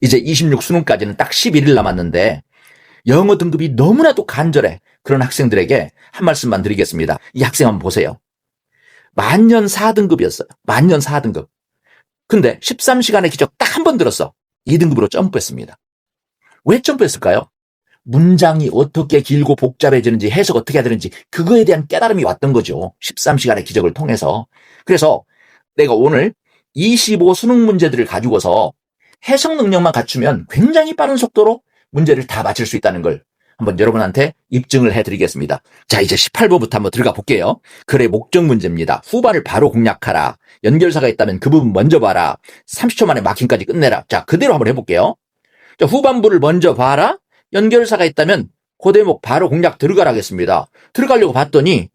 이제 26 수능까지는 딱 11일 남았는데 영어 등급이 너무나도 간절해. 그런 학생들에게 한 말씀만 드리겠습니다. 이 학생 한번 보세요. 만년 4등급이었어요. 만년 4등급. 근데 13시간의 기적 딱 한 번 들었어. 2등급으로 점프했습니다. 왜 점프했을까요? 문장이 어떻게 길고 복잡해지는지 해석 어떻게 해야 되는지 그거에 대한 깨달음이 왔던 거죠. 13시간의 기적을 통해서. 그래서 내가 오늘 25 수능 문제들을 가지고서 해석 능력만 갖추면 굉장히 빠른 속도로 문제를 다 맞힐 수 있다는 걸 한번 여러분한테 입증을 해드리겠습니다. 자, 이제 18번부터 한번 들어가 볼게요. 글의 목적 문제입니다. 후반을 바로 공략하라. 연결사가 있다면 그 부분 먼저 봐라. 30초 만에 마킹까지 끝내라. 자, 그대로 한번 해볼게요. 자, 후반부를 먼저 봐라. 연결사가 있다면 그 대목 바로 공략 들어가라 하겠습니다. 들어가려고 봤더니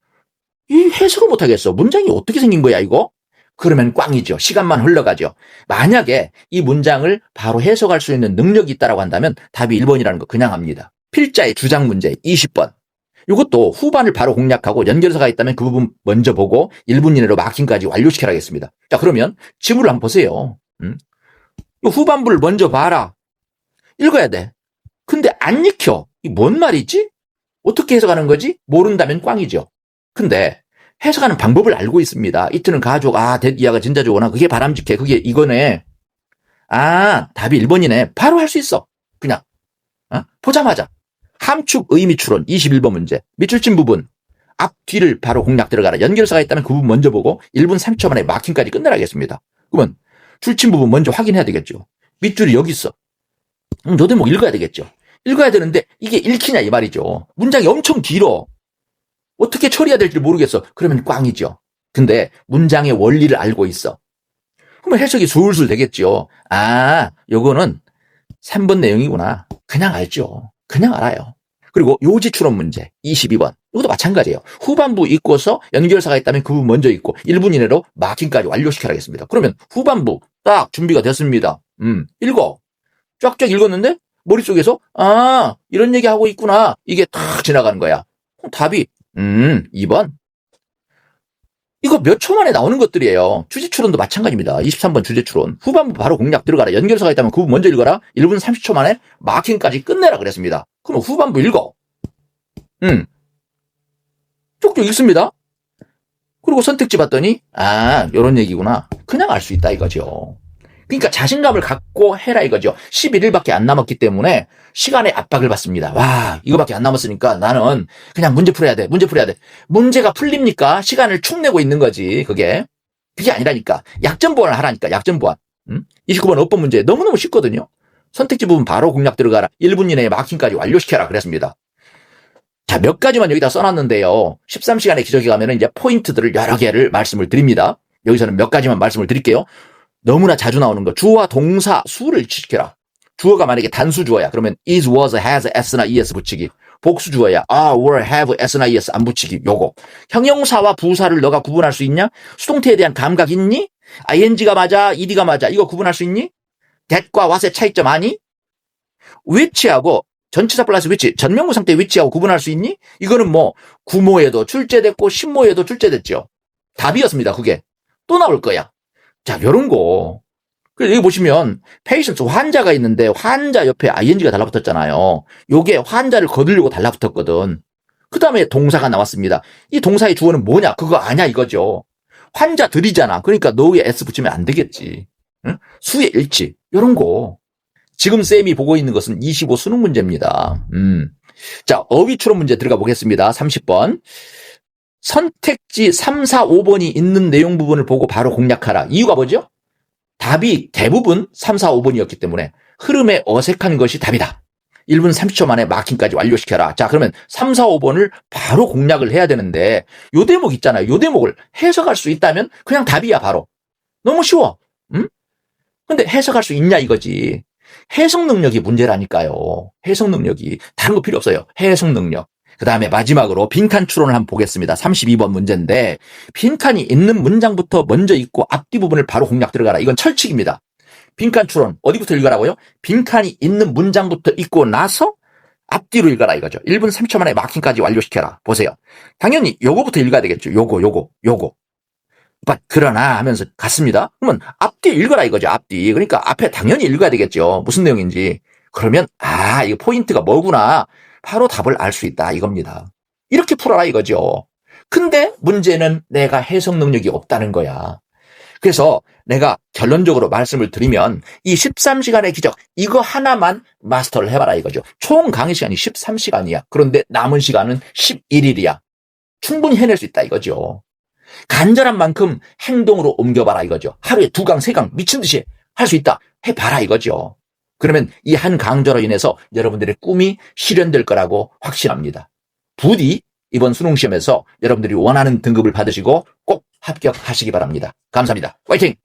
이 해석을 못하겠어. 문장이 어떻게 생긴 거야, 이거? 그러면 꽝이죠. 시간만 흘러가죠. 만약에 이 문장을 바로 해석할 수 있는 능력이 있다라고 한다면 답이 1번이라는 거 그냥 합니다. 필자의 주장 문제 20번. 이것도 후반을 바로 공략하고 연결사가 있다면 그 부분 먼저 보고 1분 이내로 마킹까지 완료시켜라 하겠습니다. 자, 그러면 지문을 한번 보세요. 음? 이 후반부를 먼저 봐라. 읽어야 돼. 근데 안 익혀. 이 뭔 말이지? 어떻게 해석하는 거지? 모른다면 꽝이죠. 근데 해석하는 방법을 알고 있습니다. 이트는 가족, 아, 대이하가 진짜 좋구나. 그게 바람직해. 그게 이거네. 아, 답이 1번이네. 바로 할 수 있어. 그냥. 어? 보자마자. 함축 의미 추론 21번 문제. 밑줄친 부분. 앞, 뒤를 바로 공략 들어가라. 연결사가 있다면 그 부분 먼저 보고 1분 30초 만에 마킹까지 끝내라겠습니다. 그러면 줄친 부분 먼저 확인해야 되겠죠. 밑줄이 여기 있어. 음, 너 대목 읽어야 되겠죠. 읽어야 되는데 이게 읽히냐 이 말이죠. 문장이 엄청 길어. 어떻게 처리해야 될지 모르겠어. 그러면 꽝이죠. 근데 문장의 원리를 알고 있어. 그러면 해석이 술술 되겠죠. 아, 요거는 3번 내용이구나. 그냥 알죠. 그냥 알아요. 그리고 요지 추론 문제 22번. 이것도 마찬가지예요. 후반부 읽고서 연결사가 있다면 그 부분 먼저 읽고 1분 이내로 마킹까지 완료시켜야겠습니다. 그러면 후반부 딱 준비가 됐습니다. 음, 읽어. 쫙쫙 읽었는데 머릿속에서 아, 이런 얘기 하고 있구나. 이게 탁 지나가는 거야. 답이 음, 2번. 이거 몇 초 만에 나오는 것들이에요. 주제 추론도 마찬가지입니다. 23번 주제 추론. 후반부 바로 공략 들어가라. 연결사가 있다면 그 부분 먼저 읽어라. 1분 30초 만에 마킹까지 끝내라 그랬습니다. 그럼 후반부 읽어. 음. 쭉쭉 읽습니다. 그리고 선택지 봤더니 아, 요런 얘기구나. 그냥 알 수 있다 이거죠. 그러니까 자신감을 갖고 해라 이거죠. 11일밖에 안 남았기 때문에 시간의 압박을 받습니다. 와, 이거밖에 안 남았으니까 나는 그냥 문제 풀어야 돼. 문제 풀어야 돼. 문제가 풀립니까? 시간을 축 내고 있는 거지. 그게. 그게 아니라니까. 약점 보완을 하라니까. 약점 보완. 음? 29번 업법 문제 너무너무 쉽거든요. 선택지 부분 바로 공략 들어가라. 1분 이내에 마킹까지 완료시켜라. 그랬습니다. 자, 몇 가지만 여기다 써놨는데요. 13시간의 기적에 가면은 이제 포인트들을 여러 개를 말씀을 드립니다. 여기서는 몇 가지만 말씀을 드릴게요. 너무나 자주 나오는 거. 주어와 동사, 수를 지켜라. 주어가 만약에 단수 주어야. 그러면 is, was, has, s나 es 붙이기. 복수 주어야. are, were, have, s나 es 안 붙이기. 요거. 형용사와 부사를 너가 구분할 수 있냐? 수동태에 대한 감각 있니? ing가 맞아, ed가 맞아. 이거 구분할 수 있니? that과 what의 차이점 아니? which하고 전치사 플러스 which, 전명구 상태 which하고 구분할 수 있니? 이거는 뭐 구모에도 출제됐고 신모에도 출제됐죠. 답이었습니다. 그게. 또 나올 거야. 자, 요런 거. 그래서 여기 보시면 페이션트 환자가 있는데 환자 옆에 ing가 달라붙었잖아요. 요게 환자를 거두려고 달라붙었거든. 그 다음에 동사가 나왔습니다. 이 동사의 주어는 뭐냐? 그거 아냐 이거죠. 환자들이잖아. 그러니까 노에 s 붙이면 안 되겠지. 응? 수의 일치. 요런 거. 지금 쌤이 보고 있는 것은 25 수능 문제입니다. 음. 자, 어휘 추론 문제 들어가 보겠습니다. 30번. 선택지 3, 4, 5번이 있는 내용 부분을 보고 바로 공략하라. 이유가 뭐죠? 답이 대부분 3, 4, 5번이었기 때문에 흐름에 어색한 것이 답이다. 1분 30초 만에 마킹까지 완료시켜라. 자, 그러면 3, 4, 5번을 바로 공략을 해야 되는데 요 대목 있잖아요. 요 대목을 해석할 수 있다면 그냥 답이야, 바로. 너무 쉬워. 음? 근데 해석할 수 있냐 이거지. 해석 능력이 문제라니까요. 해석 능력이. 다른 거 필요 없어요. 해석 능력. 그 다음에 마지막으로 빈칸 추론을 한번 보겠습니다. 32번 문제인데 빈칸이 있는 문장부터 먼저 읽고 앞뒤 부분을 바로 공략 들어가라. 이건 철칙입니다. 빈칸 추론 어디부터 읽으라고요? 빈칸이 있는 문장부터 읽고 나서 앞뒤로 읽어라 이거죠. 1분 30초 만에 마킹까지 완료시켜라. 보세요. 당연히 요거부터 읽어야 되겠죠. 요거 요거 요거. 그러나 하면서 갔습니다. 그러면 앞뒤 읽어라 이거죠. 앞뒤. 그러니까 앞에 당연히 읽어야 되겠죠. 무슨 내용인지. 그러면 아, 이거 포인트가 뭐구나. 바로 답을 알 수 있다 이겁니다. 이렇게 풀어라 이거죠. 근데 문제는 내가 해석 능력이 없다는 거야. 그래서 내가 결론적으로 말씀을 드리면 이 13시간의 기적 이거 하나만 마스터를 해봐라 이거죠. 총 강의 시간이 13시간이야. 그런데 남은 시간은 11일이야. 충분히 해낼 수 있다 이거죠. 간절한 만큼 행동으로 옮겨봐라 이거죠. 하루에 두 강, 세 강 미친 듯이 할 수 있다. 해봐라 이거죠. 그러면 이 한 강좌로 인해서 여러분들의 꿈이 실현될 거라고 확신합니다. 부디 이번 수능 시험에서 여러분들이 원하는 등급을 받으시고 꼭 합격하시기 바랍니다. 감사합니다. 화이팅!